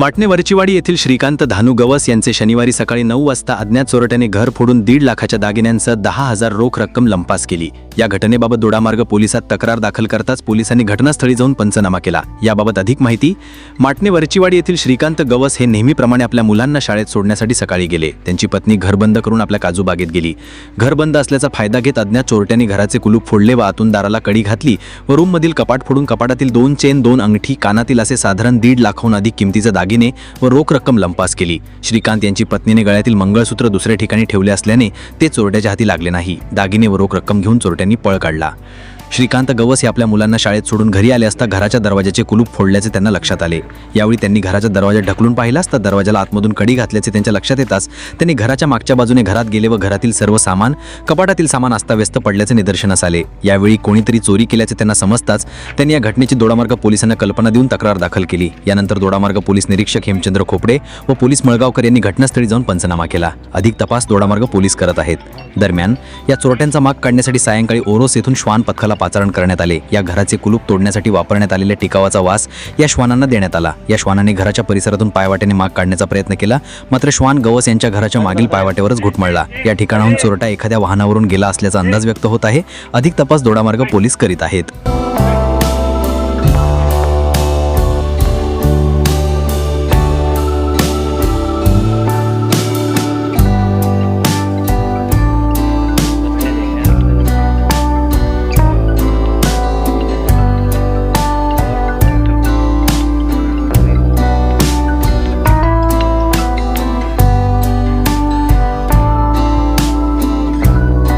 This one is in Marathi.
माटणे वरचीवाडी येथील श्रीकांत धानू गवस यांचे शनिवारी सकाळी नऊ वाजता अज्ञात चोरट्याने घर फोडून दीड लाखाच्या दागिन्यांसह दहा हजार रोख रक्कम लंपास केली. या घटनेबाबत दोडामार्ग पोलिसात तक्रार दाखल करताच पोलिसांनी घटनास्थळी जाऊन पंचनामा केला. याबाबत अधिक माहिती माटणे वरचीवाडी येथील श्रीकांत गवस हे नेहमीप्रमाणे आपल्या मुलांना शाळेत सोडण्यासाठी सकाळी गेले. त्यांची पत्नी घरबंद करून आपल्या काजूबागेत गेली. घरबंद असल्याचा फायदा घेत अज्ञात चोरट्यांनी घराचे कुलूप फोडले व आतून दाराला कडी घातली व रूममधील कपाट फोडून कपाटातील दोन चेन दोन अंगठी कानातील असे साधारण दीड लाखाहून अधिक किमतीचे दागिने व रोख रक्कम लंपास केली. श्रीकांत यांची पत्नीने गळ्यातील मंगळसूत्र दुसऱ्या ठिकाणी ठेवले असल्याने ते चोरट्याच्या हाती लागले नाही. दागिने व रोख रक्कम घेऊन चोरट्यांनी पळ काढला. श्रीकांत गवस हे आपल्या मुलांना शाळेत सोडून घरी आले असता घराच्या दरवाजाचे कुलूप फोडल्याचे त्यांना लक्षात आले. यावेळी त्यांनी घराचा दरवाजा ढकलून पाहिला असता दरवाजाला आतमधून कडी घातल्याचे त्यांच्या लक्षात येताच त्यांनी घराच्या मागच्या बाजूने घरात गेले व घरातील सर्व सामान कपाटातील सामान अस्ताव्यस्त पडल्याचे निदर्शनास आले. यावेळी कोणीतरी चोरी केल्याचे त्यांना समजताच त्यांनी या घटनेची दोडामार्ग पोलिसांना कल्पना देऊन तक्रार दाखल केली. यानंतर दोडामार्ग पोलीस निरीक्षक हेमचंद्र खोपडे व पोलीस मळगावकर यांनी घटनास्थळी जाऊन पंचनामा केला. अधिक तपास दोडामार्ग पोलीस करत आहेत. दरम्यान या चोरट्यांचा माग काढण्यासाठी सायंकाळी ओरोस येथून श्वान पथकाला पाचारण करण्यात आले. या घराचे कुलूप तोडण्यासाठी वापरण्यात आलेल्या टिकावाचा वास या श्वानांना देण्यात आला. या श्वानाने घराच्या परिसरातून पायवाट्याने माग काढण्याचा प्रयत्न केला मात्र श्वान गवस यांच्या घराच्या मागील पायवाट्यावरच घुटमळला या ठिकाणाहून चोरटा एखाद्या वाहनावरून गेला असल्याचा अंदाज व्यक्त होत आहे. अधिक तपास दोडामार्ग पोलीस करीत आहेत.